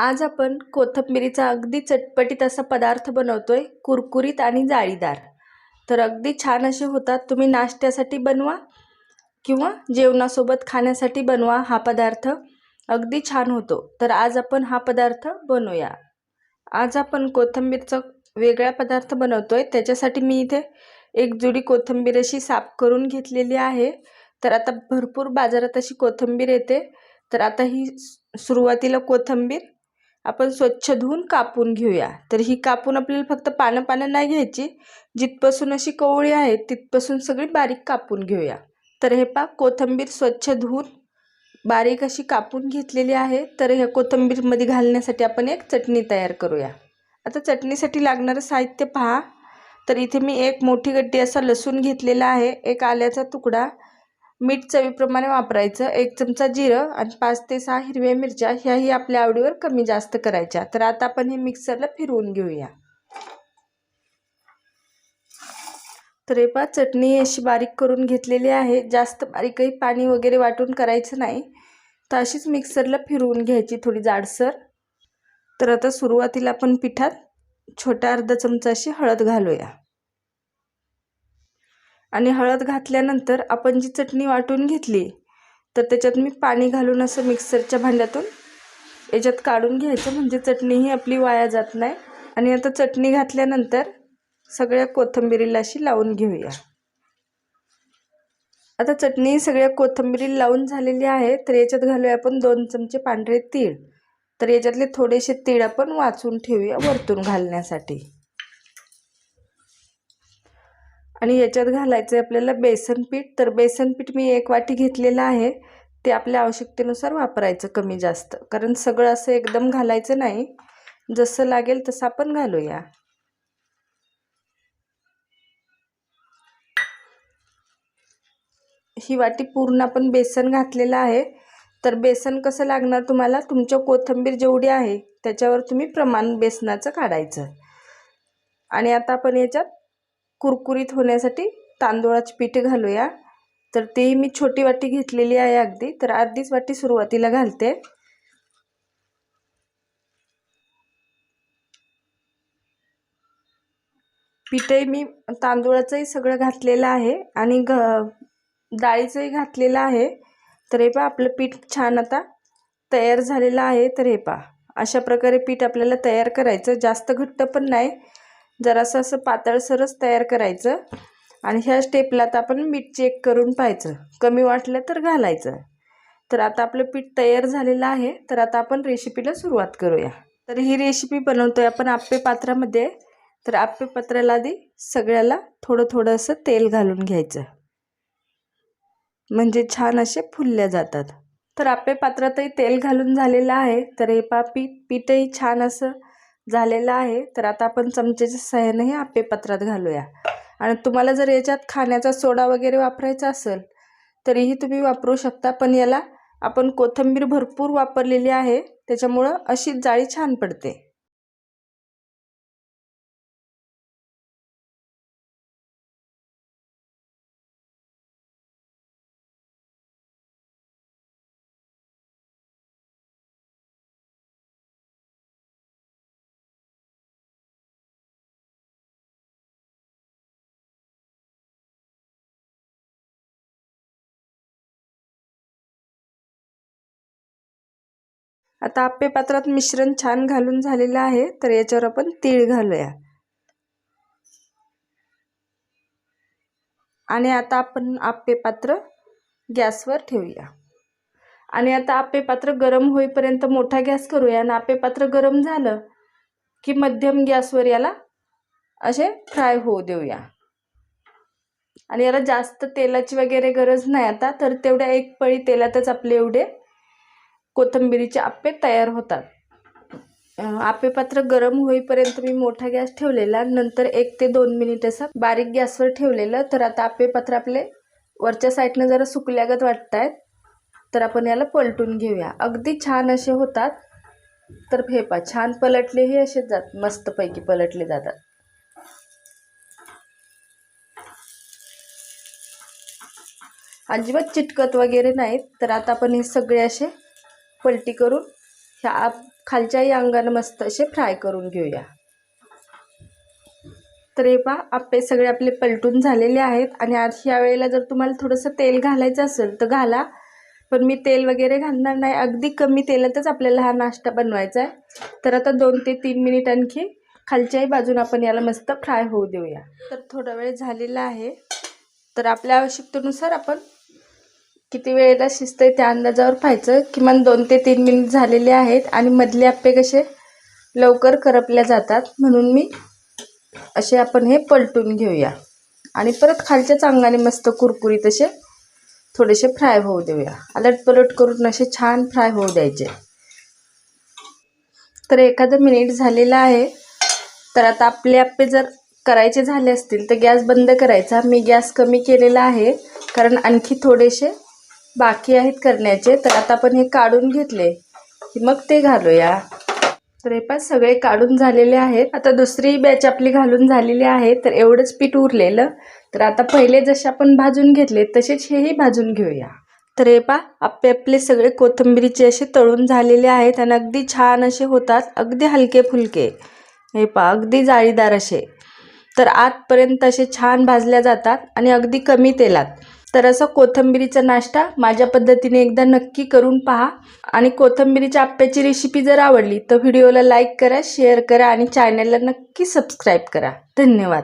आज आपण कोथंबिरीचा अगदी चटपटीत असा पदार्थ बनवतोय कुरकुरीत आणि जाळीदार. तर अगदी छान असे होतात तुम्ही नाश्त्यासाठी बनवा किंवा जेवणासोबत खाण्यासाठी बनवा हा पदार्थ. अगदी छान होतो. तर आज आपण हा पदार्थ बनवूया. आज आपण कोथिंबीरचा वेगळा पदार्थ बनवतोय. त्याच्यासाठी मी इथे एक जुडी कोथिंबीर अशी साफ करून घेतलेली आहे. तर आता भरपूर बाजारात अशी कोथिंबीर येते. तर आता ही सुरुवातीला कोथिंबीर आपण स्वच्छ धुवून कापून घेऊया. तर ही कापून आपल्याला फक्त पानं पानं नाही घ्यायची. जिथपासून अशी कवळी आहे तिथपासून सगळी बारीक कापून घेऊया. तर हे पा कोथिंबीर स्वच्छ धुवून बारीक अशी कापून घेतलेली आहे. तर ह्या कोथिंबीरमध्ये घालण्यासाठी आपण एक चटणी तयार करूया. आता चटणीसाठी लागणारं साहित्य पहा. तर इथे मी एक मोठी गड्डी असा लसूण घेतलेला आहे. एक आल्याचा तुकडा. मीठ चवीप्रमाणे वापरायचं. एक चमचा जिरं आणि पाच ते सहा हिरव्या मिरच्या ह्याही आपल्या आवडीवर कमी जास्त करायच्या. तर आता आपण हे मिक्सरला फिरवून घेऊया. तर हे पा चटणी अशी बारीक करून घेतलेली आहे. जास्त बारीकही पाणी वगैरे वाटून करायचं नाही. तर अशीच मिक्सरला फिरवून घ्यायची थोडी जाडसर. तर आता सुरुवातीला आपण पिठात छोटा अर्धा चमचा अशी हळद घालूया. आणि हळद घातल्यानंतर आपण जी चटणी वाटून घेतली तर त्याच्यात मी पाणी घालून असं मिक्सरच्या भांड्यातून याच्यात काढून घ्यायचं. म्हणजे चटणीही आपली वाया जात नाही. आणि आता चटणी घातल्यानंतर सगळ्या कोथंबिरीला अशी लावून घेऊया. आता चटणी सगळ्या कोथंबिरी लावून झालेली आहे तर याच्यात घालूया आपण दोन चमचे पांढरे तीळ. तर याच्यातले थोडेसे तीळ आपण वाचून ठेवूया वरतून घालण्यासाठी. आणि याच्यात घालायचं आहे आपल्याला बेसन पीठ. तर बेसन पीठ मी एक वाटी घेतलेलं आहे. ते आपल्या आवश्यकतेनुसार वापरायचं कमी जास्त. कारण सगळं असं एकदम घालायचं नाही. जसं लागेल तसं आपण घालूया. ही वाटी पूर्ण आपण बेसन घातलेलं आहे. तर बेसन कसं लागणार तुम्हाला? तुमच्या कोथिंबीर जेवढी आहे त्याच्यावर तुम्ही प्रमाण बेसनाचं काढायचं. आणि आता आपण याच्यात कुरकुरीत होण्यासाठी तांदूळाची पीठ घालूया. तर तेही मी छोटी वाटी घेतलेली आहे अगदी. तर अर्धीच वाटी सुरुवातीला घालते. पीठही मी तांदूळाचंही सगळं घातलेलं आहे आणि घ डाळीचंही घातलेलं आहे. तर हे पहा आपलं पीठ छान आता तयार झालेलं आहे. तर हे पहा अशा प्रकारे पीठ आपल्याला तयार करायचं. जास्त घट्ट पण नाही. जरासं असं पातळसरच तयार करायचं. आणि ह्या स्टेपला तर आपण मीठ चेक करून पाहायचं. कमी वाटलं तर घालायचं. तर आता आपलं पीठ तयार झालेलं आहे. तर आता आपण रेसिपीला सुरुवात करूया. तर ही रेसिपी बनवतोय आपण आप्पे पात्रामध्ये. तर आप्पे पात्राला आधी सगळ्याला थोडं थोडं असं तेल घालून घ्यायचं. म्हणजे छान असे फुलल्या जातात. तर आप्पे पात्रातही तेल घालून झालेलं आहे. तर हे पा पीठ पीठही छान असं झालेलं आहे तर आता आपण चमचेच्या सहाय्याने हे आप्पे पत्रात घालूया. आणि तुम्हाला जर याच्यात खाण्याचा सोडा वगैरे वापरायचा असेल तरीही तुम्ही वापरू शकता पण याला आपण कोथिंबीर भरपूर वापरलेली आहे त्याच्यामुळं अशी जाळी छान पडते. आता आप्पे पात्रात मिश्रण छान घालून झालेलं आहे तर याच्यावर आपण तीळ घालूया. आणि आता आपण आप्पे पात्र गॅसवर ठेवूया. आणि आता आप्पे पात्र गरम होईपर्यंत मोठा गॅस करूया. आणि आप्पे पात्र गरम झालं की मध्यम गॅसवर याला असे फ्राय होऊ देऊया. आणि याला जास्त तेलाची वगैरे गरज नाही आता तर तेवढ्या एक पळी तेलातच आपले एवढे कोथिंबिरीचे आप्पे तयार होतात. आपेपात्र गरम होईपर्यंत मी मोठा गॅस ठेवलेला. नंतर एक ते दोन मिनिट असं बारीक गॅसवर ठेवलेलं. तर आता आपेपात्र आपले वरच्या साईडनं जरा सुकल्यागत वाटत आहेत तर आपण याला पलटून घेऊया. अगदी छान असे होतात. तर फेपा छान पलटलेही असे जात मस्तपैकी पलटले जातात. अजिबात चिटकत वगैरे नाहीत. तर आता आपण हे सगळे असे पलटी करून ह्या आप खालच्याही अंगानं मस्त असे फ्राय करून घेऊया. तर हे पहा आप्पे सगळे आपले पलटून झालेले आहेत आणि आज ह्या वेळेला जर तुम्हाला थोडंसं तेल घालायचं असेल तर घाला. पण मी तेल वगैरे घालणार नाही. अगदी कमी तेलातच आपल्याला हा नाश्ता बनवायचा आहे. तर आता दोन ते तीन मिनिट आणखी खालच्याही बाजून आपण याला मस्त फ्राय होऊ देऊया. तर थोडा वेळ झालेला आहे. तर आपल्या आवश्यकतेनुसार आपण किती वेळेला शिजतंय त्या अंदाजावर पाहायचं. किमान दोन ते तीन मिनिट झालेले आहेत आणि मधले आप्पे कसे लवकर करपल्या जातात म्हणून मी असे आपण हे पलटून घेऊया. आणि परत खालच्याच अंगाने मस्त कुरकुरीत असे थोडेसे फ्राय होऊ देऊया. अलट पलट करून असे छान फ्राय होऊ द्यायचे. तर एखादं मिनिट झालेलं आहे. तर आता आपले आप्पे जर करायचे झाले असतील तर गॅस बंद करायचा. मी गॅस कमी केलेला आहे. कारण आणखी थोडेसे बाकी आहेत करण्याचे तर आता आपण हे काढून घेतले. की मग ते घालूया. तर हे पण सगळे काढून झालेले आहेत. आता दुसरी बॅच आपली घालून झालेली आहे तर एवढंच पीठ उरलेलं. तर आता पहिले जसे आपण भाजून घेतले तसेच हेही भाजून घेऊया. तर हे पा आपले आपले सगळे कोथिंबीरीचे असे तळून झालेले आहेत आणि अगदी छान असे होतात अगदी हलके फुलके. हे पा अगदी जाळीदार असे. तर आतपर्यंत असे छान भाजल्या जातात आणि अगदी कमी तेलात. तर असं कोथिंबिरीचा नाश्ता माझ्या पद्धतीने एकदा नक्की करून पहा. आणि कोथिंबिरीच्या आप्याची रेसिपी जर आवडली तर व्हिडिओला लाईक करा शेअर करा आणि चॅनलला नक्की सबस्क्राईब करा. धन्यवाद.